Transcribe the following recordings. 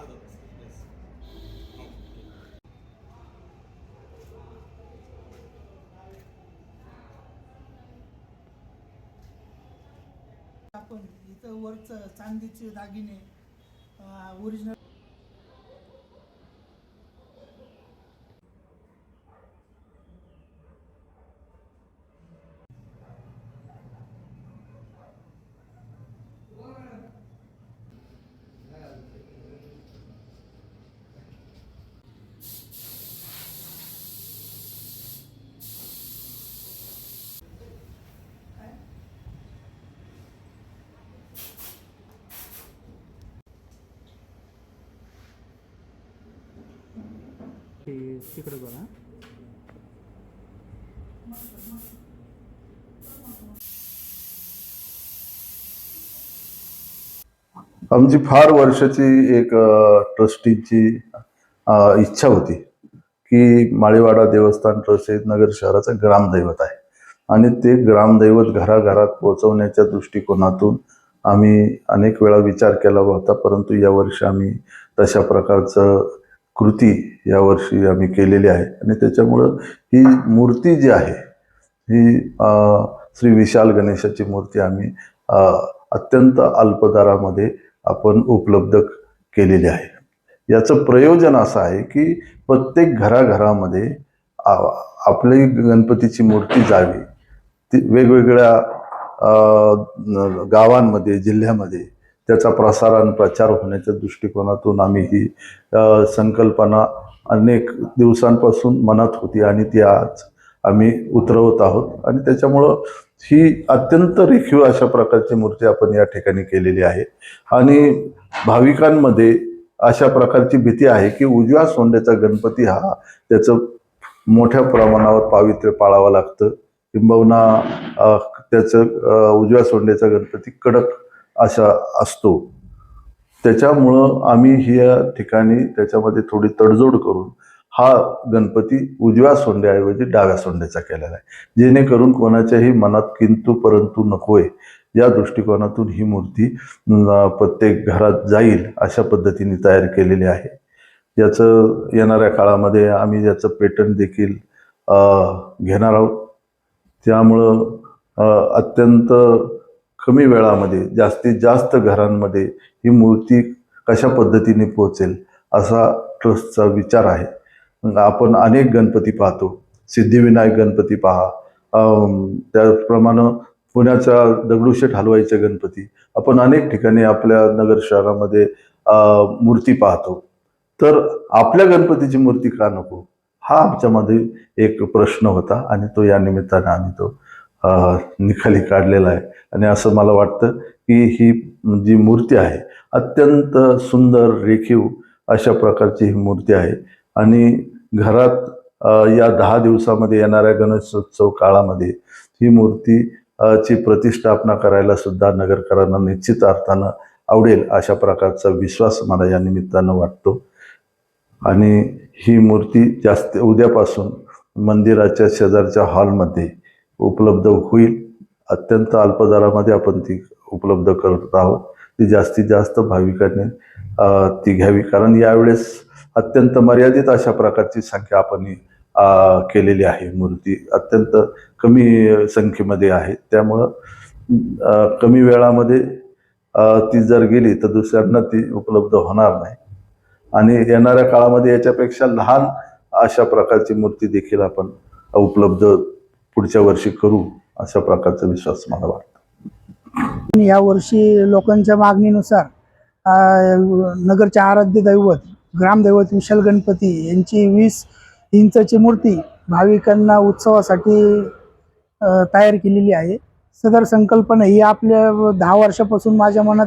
अर्धा तास आपण इथं वरच चांदीचे दागिने ओरिजिनल ते तिकडे बघा. आमची फार वर्षाची एक ट्रस्टीची इच्छा होती की माळीवाडा देवस्थान ट्रस्ट हे नगर शहराचं ग्रामदैवत आहे. आणि ते ग्रामदैवत घराघरात पोहोचवण्याच्या दृष्टिकोनातून आम्ही अनेक वेळा विचार केला होता परंतु यावर्षी आम्ही तशा प्रकारचं कृती यावर्षी आम्ही केलेली आहे. आणि त्याच्यामुळं ही मूर्ती जी आहे ही श्री विशाल गणेशाची मूर्ती आम्ही अत्यंत अल्पदरामध्ये आपण उपलब्ध केलेली आहे. याचं प्रयोजन असं आहे की प्रत्येक घराघरामध्ये आपली गणपतीची मूर्ती जावी. ती वेगवेगळ्या गावांमध्ये जिल्ह्यामध्ये त्याचा प्रसार आणि प्रचार होण्याच्या दृष्टिकोनातून आम्ही ही संकल्पना अनेक दिवसांपासून मनात होती आणि ती आज आम्ही उतरवत आहोत. आणि त्याच्यामुळं ही अत्यंत रेखीव अशा प्रकारची मूर्ती आपण या ठिकाणी केलेली आहे. आणि भाविकांमध्ये अशा प्रकारची भीती आहे की उजव्या सोंड्याचा गणपती हा त्याचं मोठ्या प्रमाणावर पावित्र्य पाळावं लागतं. किंबहुना त्याचं उजव्या सोंड्याचा गणपती कडक असा असतो. त्याच्यामुळं आम्ही ह्या या ठिकाणी त्याच्यामध्ये थोडी तडजोड करून हा गणपती उजव्या सोंड्याऐवजी डाव्या सोंड्याचा केलेला आहे. जेणेकरून कोणाच्याही मनात किंतु परंतु नकोय या दृष्टिकोनातून ही मूर्ती प्रत्येक घरात जाईल अशा पद्धतीने तयार केलेली आहे. याचं येणाऱ्या काळामध्ये आम्ही याचं पेटंट देखील घेणार आहोत. त्यामुळं अत्यंत कमी वेळामध्ये जास्तीत जास्त घरांमध्ये ही मूर्ती कशा पद्धतीने पोहोचेल असा ट्रस्टचा विचार आहे. मग आपण अनेक गणपती पाहतो. सिद्धिविनायक गणपती पहा. त्याचप्रमाणे पुण्याचा दगडूशेठ हलवाईचे गणपती. आपण अनेक ठिकाणी आपल्या नगर शहरामध्ये मूर्ती पाहतो. तर आपल्या गणपतीची मूर्ती का नको? हा आमच्यामध्ये एक प्रश्न होता आणि तो या निमित्ताने आम्ही तो निखाली निकाली काढलेला आहे. आणि असं मला वाटतं की ही जी मूर्ती आहे अत्यंत सुंदर रेखीव अशा प्रकारची ही मूर्ती आहे. आणि घरात या दहा दिवसामध्ये येणाऱ्या गणेशोत्सव काळामध्ये ही मूर्ती ची प्रतिष्ठापना करायला सुद्धा नगरकरांना निश्चित अर्थानं आवडेल अशा प्रकारचा विश्वास मला या निमित्तानं वाटतो. आणि ही मूर्ती जास्त उद्यापासून मंदिराच्या शेजारच्या हॉलमध्ये उपलब्ध होईल. अत्यंत अल्प दरामध्ये आपण ती उपलब्ध करत आहोत. ती जास्तीत जास्त भाविकांनी ती घ्यावी. कारण यावेळेस अत्यंत मर्यादित अशा प्रकारची संख्या आपण केलेली आहे. मूर्ती अत्यंत कमी संख्येमध्ये आहे. त्यामुळं कमी वेळामध्ये ती जर गेली तर दुसऱ्यांना ती उपलब्ध होणार नाही. आणि येणाऱ्या काळामध्ये याच्यापेक्षा लहान अशा प्रकारची मूर्ती देखील आपण उपलब्ध पुढच्या वर्षी करू अशा प्रकारचा विश्वास मला वाटतो. या वर्षी लोकांच्या मागणीनुसार नगरच्या आराध्य दैवत ग्रामदैवत विशाल गणपती यांची वीस इंचाची मूर्ती भाविकांना उत्सवासाठी तयार केलेली आहे. सदर संकल्पना ही आपल्या दहा वर्षापासून माझ्या मनात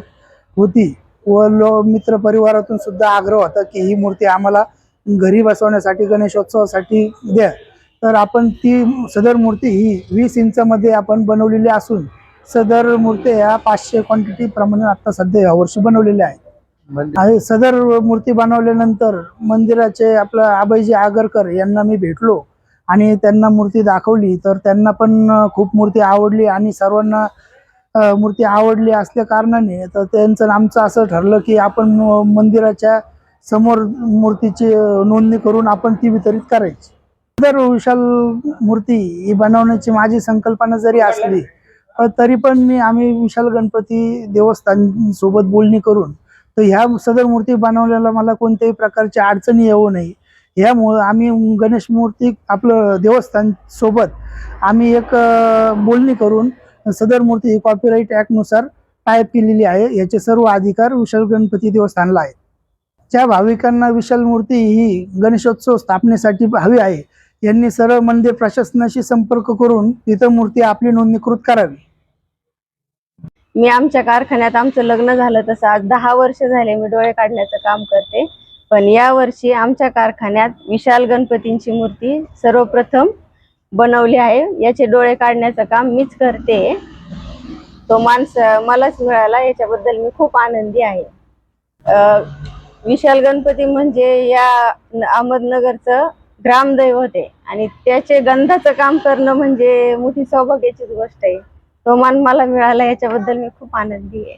होती व लो मित्र परिवारातून सुद्धा आग्रह होता की ही मूर्ती आम्हाला घरी बसवण्यासाठी गणेशोत्सवासाठी द्या. तर आपण ती सदर मूर्ती ही वीस इंचामध्ये आपण बनवलेली असून सदर मूर्ती ह्या पाचशे क्वांटिटी प्रमाणे आता सध्या यावर्षी बनवलेल्या आहेत. आणि सदर मूर्ती बनवल्यानंतर मंदिराचे आपलं आबाईजी आगरकर यांना मी भेटलो आणि त्यांना मूर्ती दाखवली. तर त्यांना पण खूप मूर्ती आवडली आणि सर्वांना मूर्ती आवडली असल्या कारणाने तर त्यांचं आमचं असं ठरलं की आपण मंदिराच्या समोर मूर्तीची नोंदणी करून आपण ती वितरित करायची. जर विशाल मूर्ती ही बनवण्याची माझी संकल्पना जरी असली तरी पण मी आम्ही विशाल गणपती देवस्थान सोबत बोलणी करून तर ह्या सदर मूर्ती बनवल्याला मला कोणत्याही प्रकारची अडचणी येऊ नये. ह्यामुळं आम्ही गणेश मूर्ती आपलं देवस्थान सोबत आम्ही एक बोलणी करून सदर मूर्ती ही कॉपीराईट ॲक्टनुसार टायप केलेली आहे. याचे सर्व अधिकार विशाल गणपती देवस्थानला आहेत. ज्या भाविकांना विशाल मूर्ती ही गणेशोत्सव स्थापनेसाठी हवी आहे यांनी सरळ मंदिर प्रशासनाशी संपर्क करून तिथं मूर्ती आपली नोंदणीकृत करावी. मी आमच्या कारखान्यात आमचं लग्न झालं तसं आज दहा वर्ष झाले मी डोळे काढण्याचं काम करते. पण या वर्षी आमच्या कारखान्यात विशाल गणपतींची मूर्ती सर्वप्रथम बनवली आहे. याचे डोळे काढण्याचं काम मीच करते. तो माणस मलाच मिळाला याच्याबद्दल मी खूप आनंदी आहे. विशाल गणपती म्हणजे या अहमदनगरचं ग्रामदैवत आहे. आणि त्याचे गंधाचं काम करणं म्हणजे मोठी सौभाग्याचीच गोष्ट आहे. तो मान मला मिळाला याच्याबद्दल मी खूप आनंदी आहे.